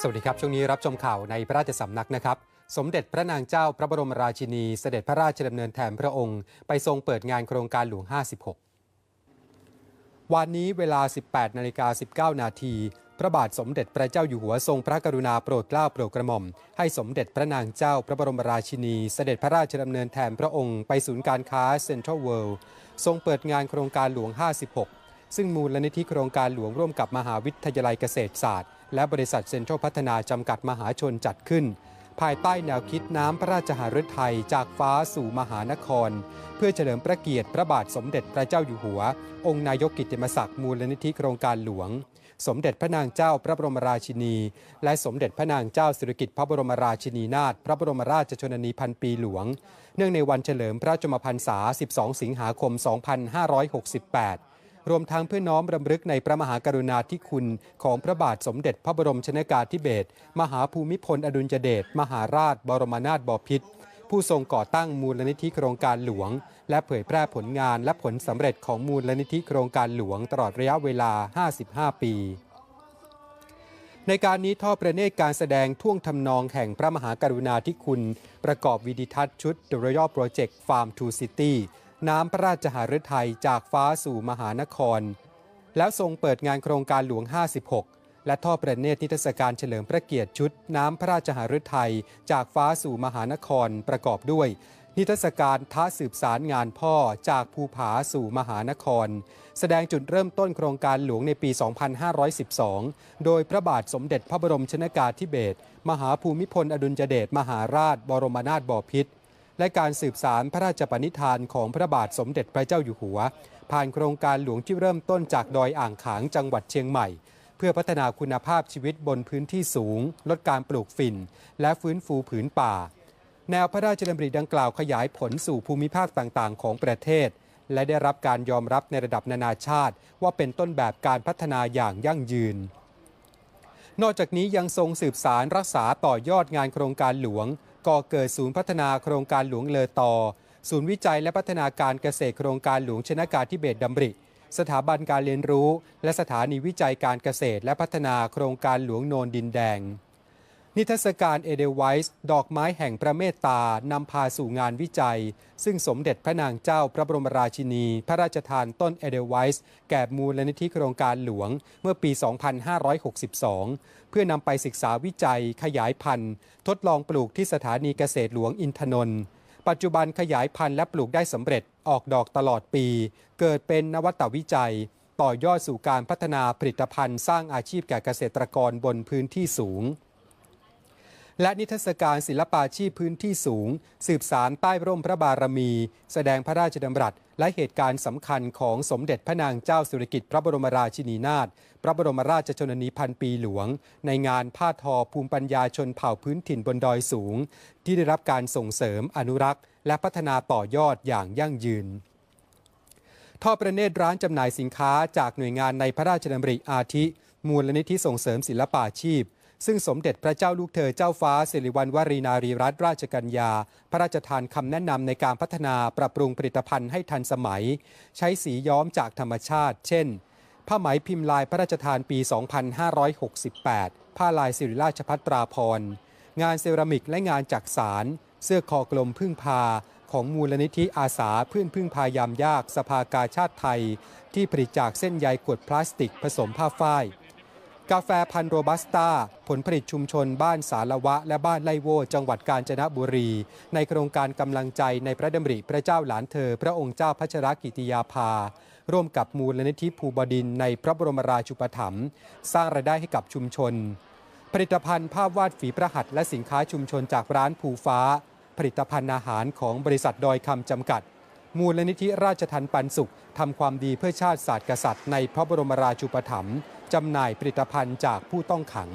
สวัสดีครับ ช่วงนี้รับชมข่าวในพระราชสำนักนะครับ สมเด็จพระนางเจ้าพระบรมราชินี เสด็จพระราชดำเนินแทนพระองค์ ไปทรงเปิดงานโครงการหลวง 56 วันนี้เวลา 18นาฬิกา19 นาที พระบาทสมเด็จพระเจ้าอยู่หัวทรงพระกรุณาโปรดเกล้าโปรดกระหม่อม ให้สมเด็จพระนางเจ้าพระบรมราชินี เสด็จพระราชดำเนินแทนพระองค์ไปศูนย์การค้าเซ็นทรัลเวิลด์ทรงเปิดงานโครงการหลวง 56 ซึ่งมูลนิธิโครงการหลวงร่วมกับมหาวิทยาลัยเกษตรศาสตร์ และบริษัทเซ็นทรัลพัฒนาจำกัดมหาชนจัดขึ้น ภายใต้แนวคิดน้ำพระราชหฤทัยจากฟ้าสู่มหานคร เพื่อเฉลิมพระเกียรติพระบาทสมเด็จพระเจ้าอยู่หัว องค์นายกกิติมศักดิ์มูลนิธิโครงการหลวง สมเด็จพระนางเจ้าพระบรมราชินี และสมเด็จพระนางเจ้าสิริกิติ์พระบรมราชินีนาถพระบรมราชชนนีพันปีหลวง เนื่องในวันเฉลิมพระชนมพรรษา 12 สิงหาคม 2568 รวมทั้งเพื่อน้อมรำลึกในพระมหากรุณาธิคุณของพระบาทสมเด็จพระบรมชนกาธิเบศรมหาภูมิพลอดุลยเดชมหาราช บรมนาถบพิตรผู้ทรงก่อตั้งมูลนิธิโครงการหลวง และเผยแพร่ผลงานและผลสำเร็จของมูลนิธิโครงการหลวงตลอดระยะเวลา 55 ปีในการนี้ท่อประเนตรการแสดงท่วงทำนองแห่งพระมหากรุณาธิคุณ ประกอบวิดิทัศน์ชุด The Royal Project Farm to City น้ำพระราชหฤทัยจากฟ้าสู่มหานคร แล้วทรงเปิดงานโครงการหลวง 56 และท่อประเนตรนิทรรศการเฉลิมพระเกียรติชุด น้ำพระราชหฤทัยจากฟ้าสู่มหานครประกอบด้วย นิทรรศการท้าสืบสารงานพ่อจากภูผาสู่มหานคร แสดงจุดเริ่มต้นโครงการหลวงในปี 2512 โดยพระบาทสมเด็จพระบรมชนากาธิเบศรมหาภูมิพลอดุลยเดชมหาราช บรมนาถบพิตร และการสืบสารพระราชปณิธานของพระบาทสมเด็จพระเจ้าอยู่หัว ผ่านโครงการหลวงที่เริ่มต้นจากดอยอ่างขางจังหวัดเชียงใหม่ เพื่อพัฒนาคุณภาพชีวิตบนพื้นที่สูง ลดการปลูกฝิ่น และฟื้นฟูผืนป่า แนวพระราชดำริดังกล่าวขยายผลสู่ภูมิภาคต่างๆ ของประเทศ และได้รับการยอมรับในระดับนานาชาติ ว่าเป็นต้นแบบการพัฒนาอย่างยั่งยืนนอกจากนี้ยังทรงสืบสารรักษาต่อยอดงานโครงการหลวง ก่อเกิดศูนย์พัฒนาโครงการหลวงเลอต่อ ศูนย์วิจัยและพัฒนาการเกษตรโครงการหลวงชนากาธิเบศรดำริ สถาบันการเรียนรู้ และสถานีวิจัยการเกษตรและพัฒนาโครงการหลวงโนนดินแดง นิทรรศการเอเดลไวส์ดอกไม้แห่งพระเมตตานำพาสู่งานวิจัย ซึ่งสมเด็จพระนางเจ้าพระบรมราชินี พระราชทานต้นเอเดลไวส์แก่มูลนิธิโครงการหลวงเมื่อปี 2562 เพื่อนำไปศึกษาวิจัยขยายพันธุ์ ทดลองปลูกที่สถานีเกษตรหลวงอินทนนท์ปัจจุบันขยายพันธุ์และปลูกได้สำเร็จออกดอกตลอดปี เกิดเป็นนวัตวิจัย ต่อยอดสู่การพัฒนาผลิตภัณฑ์สร้างอาชีพแก่เกษตรกรบนพื้นที่สูง และนิทรรศการศิลปาชีพพื้นที่สูง สืบสารใต้ร่มพระบารมี แสดงพระราชดำรัส และเหตุการณ์สำคัญของสมเด็จพระนางเจ้าสุริกิติ์พระบรมราชินีนาถพระบรมราชชนนีพันปีหลวง ในงานผ้าทอภูมิปัญญาชนเผ่าพื้นถิ่นบนดอยสูง ที่ได้รับการส่งเสริมอนุรักษ์ และพัฒนาต่อยอดอย่างยั่งยืนท่อประเนตรร้านจำหน่ายสินค้าจากหน่วยงานในพระราชดำริอาทิ มูลนิธิส่งเสริมศิลปาชีพ ซึ่งสมเด็จพระเจ้าลูกเธอเจ้าฟ้าสิริวัณวรีนารีรัตนราชกัญญา พระราชทานคำแนะนำในการพัฒนาปรับปรุงผลิตภัณฑ์ให้ทันสมัย ใช้สีย้อมจากธรรมชาติ เช่น ผ้าไหมพิมพ์ลายพระราชทานปี 2568 ผ้าลายสิริราชพัตราพร งานเซรามิกและงานจักสาร เสื้อคอกลมพึ่งพาของมูลนิธิอาสาเพื่อนพึ่งพายามยากสภากาชาติไทย ที่ผลิตจากเส้นใยขวดพลาสติกผสมผ้าฝ้าย กาแฟพันโรบัสต้า ผลผลิตชุมชนบ้านสารวะ และบ้านไล่โวจังหวัดกาญจนบุรี ในโครงการกำลังใจในพระดำริพระเจ้าหลานเธอ พระองค์เจ้าพัชรกิติยาภา ร่วมกับมูลนิธิภูบดินในพระบรมราชูปถัมภ์สร้างรายได้ให้กับชุมชน ผลิตภัณฑ์ภาพวาดฝีประหัตและสินค้าชุมชนจากร้านภูฟ้า ผลิตภัณฑ์อาหารของบริษัทดอยคำจำกัดมูลนิธิราชทันปันสุขทำความดีเพื่อชาติศาสตร์กษัตริย์ในพระบรมราชูปถัมภ์ จำหน่ายผลิตภัณฑ์จากผู้ต้องขัง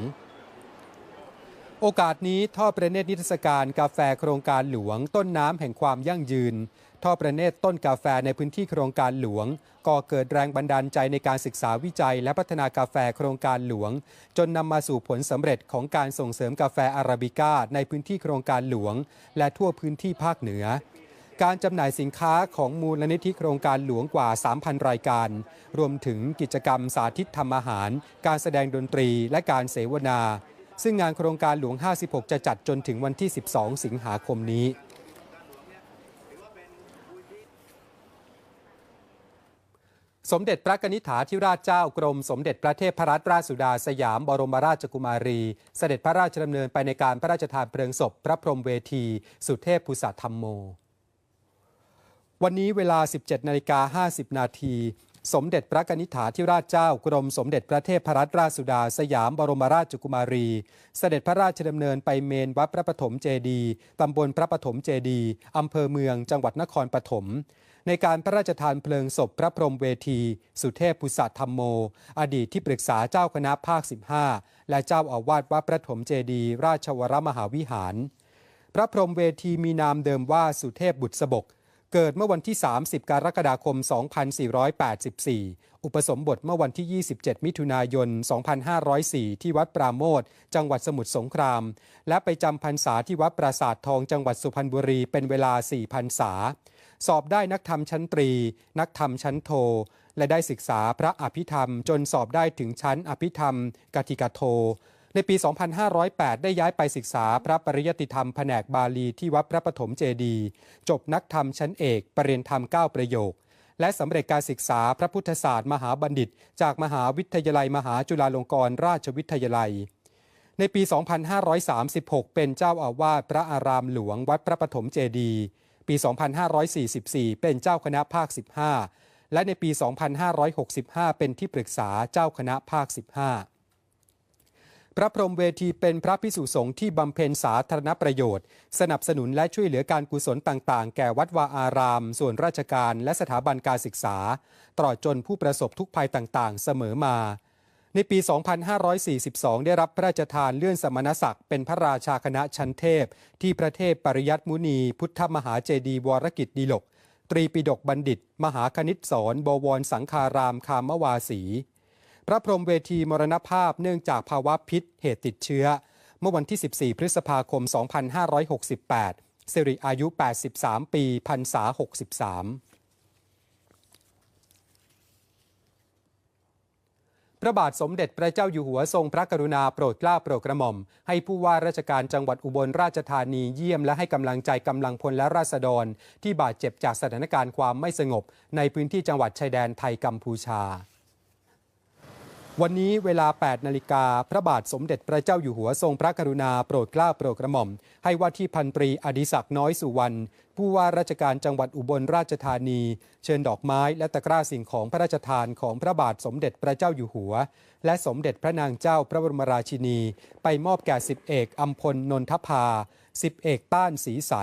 โอกาสนี้ท่อประเนตรนิทรรศการกาแฟโครงการหลวง ต้นน้ำแห่งความยั่งยืนท่อประเนตรต้นกาแฟในพื้นที่โครงการหลวง ก่อเกิดแรงบันดาลใจในการศึกษาวิจัย และพัฒนากาแฟโครงการหลวง จนนำมาสู่ผลสำเร็จของการส่งเสริมกาแฟอาราบิก้าในพื้นที่โครงการหลวง และทั่วพื้นที่ภาคเหนือ การจำหน่ายสินค้าของมูลนิธิโครงการหลวงกว่า 3,000 รายการ รวมถึงกิจกรรมสาธิตทำอาหาร การแสดงดนตรีและการเสวนา ซึ่งงานโครงการหลวง 56 จะจัดจนถึงวันที่ 12 สิงหาคมนี้สมเด็จพระกนิษฐาธิราชเจ้ากรม สมเด็จพระเทพรัตนราชสุดาสยามบรมราชกุมารี เสด็จพระราชดำเนินไปในการพระราชทานเพลิงศพ พระพรหมเวที สุเทพพุสธรรมโม วันนี้เวลา 17นาฬิกา50 นาที สมเด็จพระกนิษฐาธิราชเจ้ากรมสมเด็จพระเทพรัตนราชสุดา สยามบรมราชกุมารี เสด็จพระราชดำเนินไปเมนวัดพระปฐมเจดีตำบลพระปฐมเจดีอำเภอเมืองจังหวัดนครปฐมในการพระราชทานเพลิงศพพระพรหมเวที สุเทพพุทธธรรมโม อดีตที่ปรึกษาเจ้าคณะภาค 15 และเจ้าอาวาสวัดพระปฐมเจดี ราชวรมหาวิหาร พระพรหมเวทีมีนามเดิมว่าสุเทพบุตรสบก เกิดเมื่อวันที่ 30 กรกฎาคม 2484 อุปสมบทเมื่อวันที่ 27 มิถุนายน 2504 ที่วัดปราโมทจังหวัดสมุทรสงคราม และไปจำพรรษาที่วัดปราสาททองจังหวัดสุพรรณบุรีเป็นเวลา 4 พรรษา สอบได้นักธรรมชั้นตรี นักธรรมชั้นโท และได้ศึกษาพระอภิธรรมจนสอบได้ถึงชั้นอภิธรรมกติกาโท ในปี 2508 ได้ย้ายไปศึกษาพระปริยติธรรมแผนกบาลีที่วัดพระปฐมเจดีจบนักธรรมชั้นเอกปรริญญาธรรม 9 ประโยค และสำเร็จการศึกษาพระพุทธศาสตร์มหาบัณฑิต จากมหาวิทยาลัยมหาจุฬาลงกรณราชวิทยาลัย ในปี 2536 เป็นเจ้าอาวาสพระอารามหลวงวัดพระปฐมเจดีปี 2544 เป็นเจ้าคณะภาค 15 และในปี 2565 เป็นที่ปรึกษาเจ้าคณะภาค 15 พระพรหมเวทีเป็นพระพิสุสงฆ์ที่บำเพ็ญสาธารณประโยชน์ สนับสนุนและช่วยเหลือการกุศลต่างๆ แก่วัดวาอาราม ส่วนราชการและสถาบันการศึกษา ตลอดจนผู้ประสบทุกภัยต่างๆ เสมอมา ในปี 2542 ได้รับพระราชทานเลื่อนสมณศักดิ์เป็นพระราชาคณะชั้นเทพ ที่พระเทพปริยัติมุนี พุทธมหาเจดีวรกิจดีลก ตรีปิฎกบัณฑิต มหาคณิตสอนบวรสังคารามคามวาสี พระพรหมเวทีมรณภาพเนื่องจากภาวะพิษเหตุติดเชื้อ เมื่อวันที่ 14 พฤษภาคม 2568 สิริอายุ 83 ปีพรรษา 63พระบาทสมเด็จพระเจ้าอยู่หัวทรงพระกรุณาโปรดเกล้าโปรดกระหม่อม ให้ผู้ว่าราชการจังหวัดอุบลราชธานีเยี่ยมและให้กำลังใจกำลังพลและราษฎร ที่บาดเจ็บจากสถานการณ์ความไม่สงบ ในพื้นที่จังหวัดชายแดนไทยกัมพูชา วันนี้เวลา 8 นาฬิกา พระบาทสมเด็จพระเจ้าอยู่หัวทรงพระกรุณาโปรดเกล้าโปรดกระหม่อม ให้ว่าที่พันตรีอดิศักดิ์น้อยสุวรรณผู้ว่าราชการจังหวัดอุบลราชธานี เชิญดอกไม้และตะกร้าสิ่งของพระราชทานของพระบาทสมเด็จพระเจ้าอยู่หัว และสมเด็จพระนางเจ้าพระบรมราชินี ไปมอบแก่สิบเอกอัมพลนนทภาสิบเอกต้านสีใส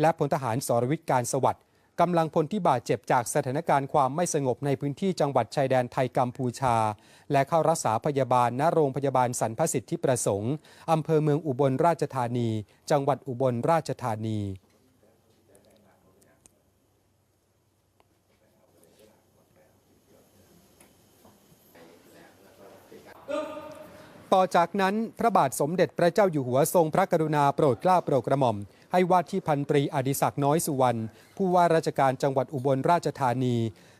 และพลทหารสรวิทย์การสวัสดิ์ กำลังพลที่บาดเจ็บจากสถานการณ์ความไม่สงบในพื้นที่จังหวัดชายแดนไทยกัมพูชา และเข้ารักษาพยาบาลณโรงพยาบาลสรรพสิทธิประสงค์อำเภอเมืองอุบลราชธานี จังหวัดอุบลราชธานี ต่อจากนั้นพระบาทสมเด็จพระเจ้าอยู่หัวทรงพระกรุณาโปรดเกล้าโปรดกระหม่อม ให้ว่าที่พันตรีอดิศักดิ์น้อยสุวรรณผู้ว่าราชการจังหวัดอุบลราชธานี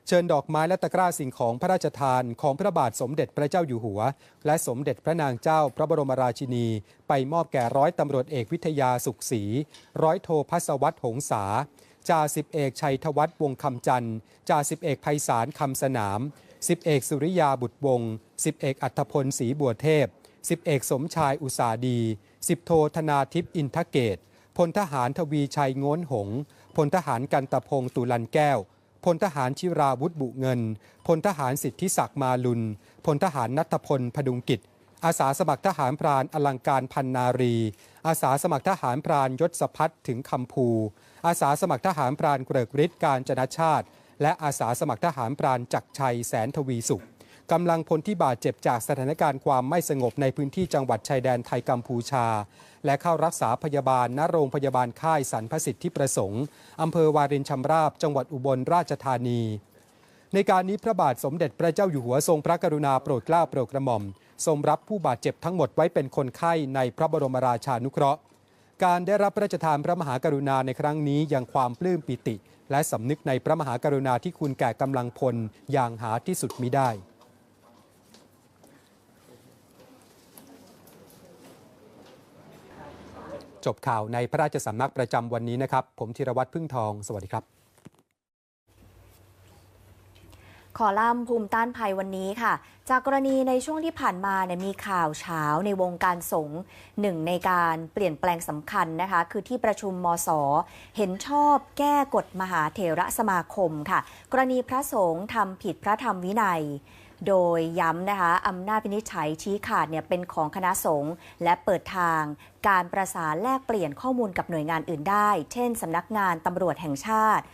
เชิญดอกไม้และตะกร้าสิ่งของพระราชทานของพระบาทสมเด็จพระเจ้าอยู่หัว และสมเด็จพระนางเจ้าพระบรมราชินี ไปมอบแก่ร้อยตำรวจเอกวิทยาสุขศรีร้อยโทพัสวัตหงษาจ่าสิบเอกชัยธวัฒน์วงคำจันทร์จ่าสิบเอกไพศาลคำสนาม สิบเอกสุริยาบุตรวงศ์สิบเอกอัธพลศรีบัวเทพสิบเอกสมชายอุสาดีสิบโทธนาทิพย์อินทเกตพลทหารทวีชัยโง้นหง พลทหารกันตะพงตุลันแก้ว พลทหารชิราวุธบุเงิน พลทหารสิทธิศักดิ์มาลุน พลทหารนัทพลพดุงกิจ อาสาสมัครทหารพรานอลังการพันนารี อาสาสมัครทหารพรานยศพัฒน์ถึงคำภู อาสาสมัครทหารพรานเกริกฤทธิ์การจนชาติ และอาสาสมัครทหารพรานจักรชัยแสนทวีสุขกำลังพลที่บาดเจ็บจากสถานการณ์ความไม่สงบในพื้นที่จังหวัดชายแดนไทยกัมพูชา และเข้ารักษาพยาบาลณโรงพยาบาลค่ายสรรพสิทธิประสงค์อำเภอวารินชำราบ จังหวัดอุบลราชธานี ในการนี้พระบาทสมเด็จพระเจ้าอยู่หัวทรงพระกรุณาโปรดเกล้าโปรดกระหม่อม ทรงรับผู้บาดเจ็บทั้งหมดไว้เป็นคนไข้ในพระบรมราชานุเคราะห์ การได้รับพระราชทานพระมหากรุณาในครั้งนี้ยังความปลื้มปิติ และสำนึกในพระมหากรุณาที่คุณแก่กำลังพลอย่างหาที่สุดมิได้จบข่าวในพระราชสำนักประจำวันนี้นะครับ ผมธีรวัตรพึ่งทอง สวัสดีครับ ขอล่ำภูมิต้านภัยวันนี้ค่ะ จากกรณีในช่วงที่ผ่านมาเนี่ยมีข่าวเช้าในวงการสงฆ์หนึ่งในการเปลี่ยนแปลงสำคัญนะคะ คือที่ประชุมมสเห็นชอบแก้กฎมหาเถระสมาคมค่ะ กรณีพระสงฆ์ทำผิดพระธรรมวินัย โดยย้ำนะคะอำนาจวินิจฉัยชี้ขาดเนี่ยเป็นของคณะสงฆ์และเปิดทางการประสานแลกเปลี่ยนข้อมูลกับหน่วยงานอื่นได้ เช่นสำนักงานตำรวจแห่งชาติ